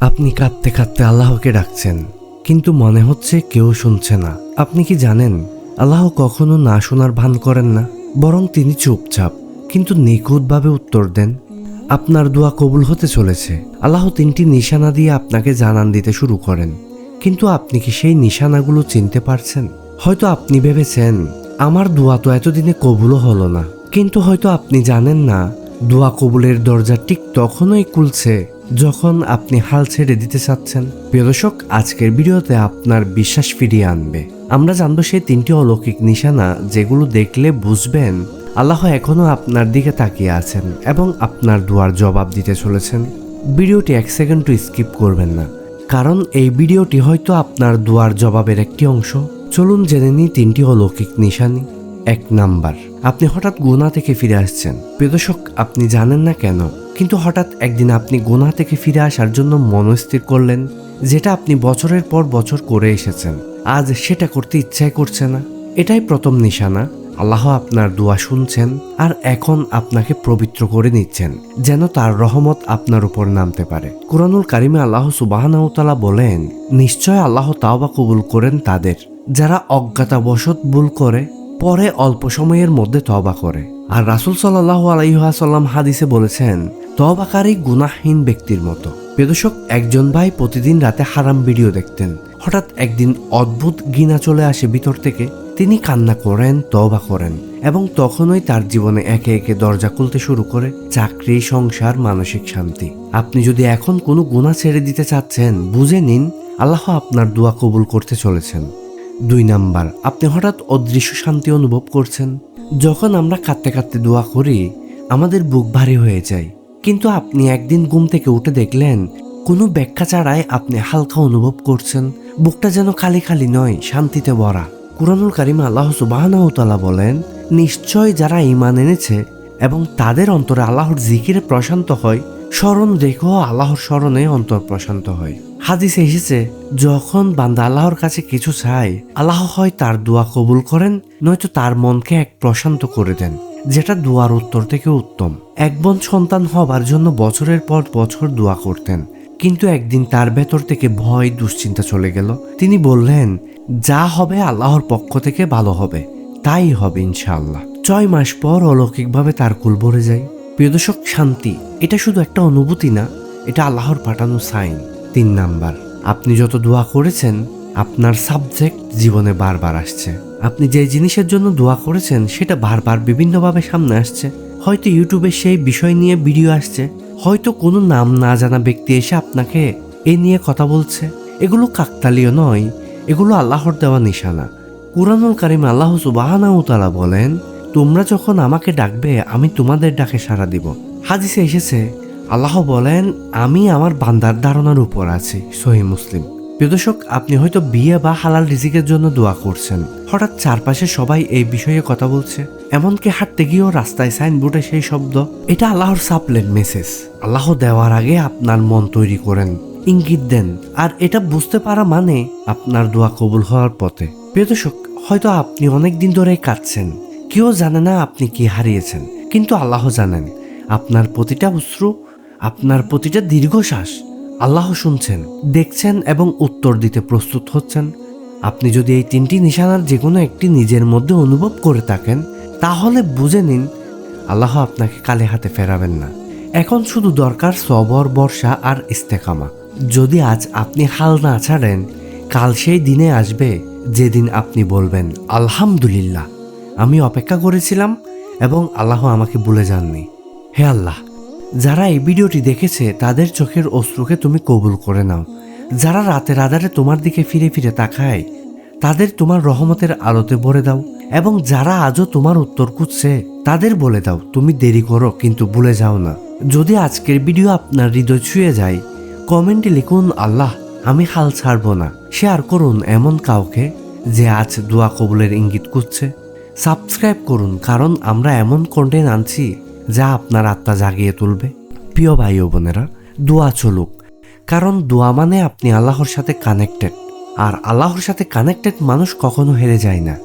আপনি কাঁদতে কাঁদতে আল্লাহকে ডাকছেন, কিন্তু মনে হচ্ছে কেউ শুনছে না। আপনি কি জানেন, আল্লাহ কখনো না শোনার ভান করেন না, বরং তিনি চুপচাপ, কিন্তু নিখুঁতভাবে উত্তর দেন। আপনার দোয়া কবুল হতে চলেছে। আল্লাহ তিনটি নিশানা দিয়ে আপনাকে জানান দিতে শুরু করেন। কিন্তু আপনি কি সেই নিশানাগুলো চিনতে পারছেন? হয়তো আপনি ভেবেছেন, আমার দোয়া তো এতদিনে কবুলও হলো না। কিন্তু হয়তো আপনি জানেন না, দোয়া কবুলের দরজা ঠিক তখনই খুলছে যখন আপনি হাল ছেড়ে দিতে চাচ্ছেন, প্রিয় দর্শক, আজকের ভিডিওতে আপনার বিশ্বাস ফিরিয়ে আনবে। আমরা জানব সেই তিনটি অলৌকিক নিশানা যেগুলো দেখলে বুঝবেন আল্লাহ এখনও আপনার দিকে তাকিয়ে আছেন এবং আপনার দুয়ার জবাব দিতে চলেছেন। ভিডিওটি এক সেকেন্ডও স্কিপ করবেন না, কারণ এই ভিডিওটি হয়তো আপনার দুয়ার জবাবের একটি অংশ। চলুন জেনে নিই তিনটি অলৌকিক নিশানি। এক নাম্বার, আপনি হঠাৎ গুণা থেকে ফিরে আসছেন। প্রিয়দর্শক আপনি জানেন না কেন? কিন্তু হঠাৎ একদিন আপনি গুণা থেকে ফিরে আসার জন্য মনস্থির করলেন, যেটা আপনি বছরের পর বছর করে এসেছেন। আজ সেটা করতে ইচ্ছাই করছে না। এটাই প্রথম নিশানা। আল্লাহ আপনার দোয়া শুনছেন আর এখন আপনাকে পবিত্র করে নিচ্ছেন, যেন তার রহমত আপনার উপর নামতে পারে। কুরআনুল কারিমে আল্লাহ সুবাহানাউতালা বলেন, নিশ্চয় আল্লাহ তাওবা কবুল করেন তাদের, যারা অজ্ঞাতাবশত ভুল করে, পরে অল্প সময়ের মধ্যে তবা করে। আর রাসুল সাল্লাহ আলাইহাসাল্লাম হাদিসে বলেছেন তবাকারী গুনাহীন ব্যক্তির মতো। বেদশক একজন ভাই প্রতিদিন রাতে হারাম ভিডিও দেখতেন। হঠাৎ একদিন অদ্ভুত গিনা চলে আসে ভিতর থেকে। তিনি কান্না করেন তবা করেন এবং তখনই তার জীবনে একে একে দরজা খুলতে শুরু করে। চাকরি, সংসার, মানসিক শান্তি। আপনি যদি এখন কোনো গুণা ছেড়ে দিতে চাচ্ছেন, বুঝে নিন, আল্লাহ আপনার দোয়া কবুল করতে চলেছেন। দুই নাম্বার, আপনি হঠাৎ অদৃশ্য শান্তি অনুভব করছেন। যখন আমরা কাঁদতে কাঁদতে দোয়া করি, আমাদের বুক ভারী হয়ে যায়। কিন্তু আপনি একদিন ঘুম থেকে উঠে দেখলেন, কোনো ব্যাখ্যা ছাড়াই আপনি হালকা অনুভব করছেন। বুকটা যেন খালি খালি নয়, শান্তিতে ভরা। কুরানুল কারিম আল্লাহ সুবাহানাউতালা বলেন, নিশ্চয় যারা ইমান এনেছে এবং তাদের অন্তরে আল্লাহর জিকিরে প্রশান্ত হয়, স্মরণ রেখেও আল্লাহর স্মরণে অন্তর প্রশান্ত হয়। হাদিসে এসেছে, যখন বান্দা আল্লাহর কাছে কিছু চায়, আল্লাহ হয় তার দোয়া কবুল করেন, নয়তো তার মনকে এক প্রশান্ত করে দেন। যেটা দোয়ার উত্তর থেকে উত্তম। এক বোন সন্তান হবার জন্য বছরের পর বছর দোয়া করতেন। কিন্তু একদিন তার ভেতর থেকে ভয়, দুশ্চিন্তা চলে গেল। তিনি বললেন, যা হবে আল্লাহর পক্ষ থেকে ভালো হবে। তাই হবে ইনশাআল্লাহ। ছয় মাস পর অলৌকিকভাবে তার কুল ভরে যায়। প্রিয়দর্শক শান্তি, এটা শুধু একটা অনুভূতি না, এটা আল্লাহর পাঠানো সাইন। তিন নাম্বার, আপনি যত দোয়া করেছেন, আপনার সাবজেক্ট জীবনে বারবার আসছে। আপনি যে জিনিসের জন্য দোয়া করেছেন, সেটা বারবার বিভিন্নভাবে সামনে আসছে। হয়তো ইউটিউবে সেই বিষয় নিয়ে ভিডিও আসছে। হয়তো কোনো নাম না জানা ব্যক্তি এসে আপনাকে এ নিয়ে কথা বলছে। এগুলো কাকতালীয় নয়। এগুলো আল্লাহর দেওয়া নিশানা। কুরানুল কারিম আল্লাহ সুবাহানাউতালা বলেন, তোমরা যখন আমাকে ডাকবে, আমি তোমাদের ডাকে সাড়া দিব। হাদিসে এসেছে, আল্লাহ বলেন, আমি আমার বান্দার ধারণার উপর আছি। সহি মুসলিম। প্রিয়দর্শক আপনি হয়তো বিয়ে বা হালাল রিজিকের জন্য দোয়া করছেন। হঠাৎ চারপাশে সবাই এই বিষয়ে কথা বলছে। এমনকি হাঁটতে গিয়েও রাস্তায় সাইনবোর্ডে সেই শব্দ। এটা আল্লাহর সাপ্লেন মেসেজ আল্লাহ দেওয়ার আগে আপনার মন তৈরি করেন, ইঙ্গিত দেন। আর এটা বুঝতে পারা মানে আপনার দোয়া কবুল হওয়ার পথে। প্রিয়দর্শক হয়তো আপনি অনেক দিন ধরেই কাঁদছেন। কেউ জানে না আপনি কি হারিয়েছেন। কিন্তু আল্লাহ জানেন, আপনার প্রতিটা অশ্রু, আপনার প্রতিটা দীর্ঘশ্বাস আল্লাহ শুনছেন, দেখছেন এবং উত্তর দিতে প্রস্তুত হচ্ছেন। আপনি যদি এই তিনটি নিশানার যে কোনো একটি নিজের মধ্যে অনুভব করে থাকেন, তাহলে বুঝে নিন, আল্লাহ আপনাকে কালে হাতে ফেরাবেন না। এখন শুধু দরকার সবর, বর্ষা আর ইস্তেকামা। যদি আজ আপনি হাল না ছাড়েন, কাল সেই দিনে আসবে যেদিন আপনি বলবেন, আলহামদুলিল্লাহ, আমি অপেক্ষা করেছিলাম এবং আল্লাহ আমাকে ভুলে যাননি। হে আল্লাহ যারা এই ভিডিওটি দেখেছে, তাদের চোখের অশ্রুকে তুমি কবুল করে নাও। যারা রাতের আধারে তোমার দিকে ফিরে ফিরে তাকায়, তাদের তোমার রহমতের আলোতে ভরে দাও এবং যারা আজও তোমার উত্তর খুঁজছে, তাদের বলে দাও, তুমি দেরি করো, কিন্তু ভুলে যাও না। যদি আজকের ভিডিও আপনার হৃদয় ছুঁয়ে যায়, কমেন্টে লিখুন, আল্লাহ, আমি হাল ছাড়বো না। শেয়ার করুন এমন কাউকে যে আজ দোয়া কবুলের ইঙ্গিত খুঁজছে। সাবস্ক্রাইব করুন, কারণ আমরা এমন কন্টেন্ট আনছি যা আপনার আত্মা জাগিয়ে তুলবে। প্রিয় ভাই ও বোনেরা, দোয়া চলুক। কারণ দোয়া মানে আপনি আল্লাহর সাথে কানেক্টেড আর আল্লাহর সাথে কানেক্টেড মানুষ কখনো হেরে যায় না।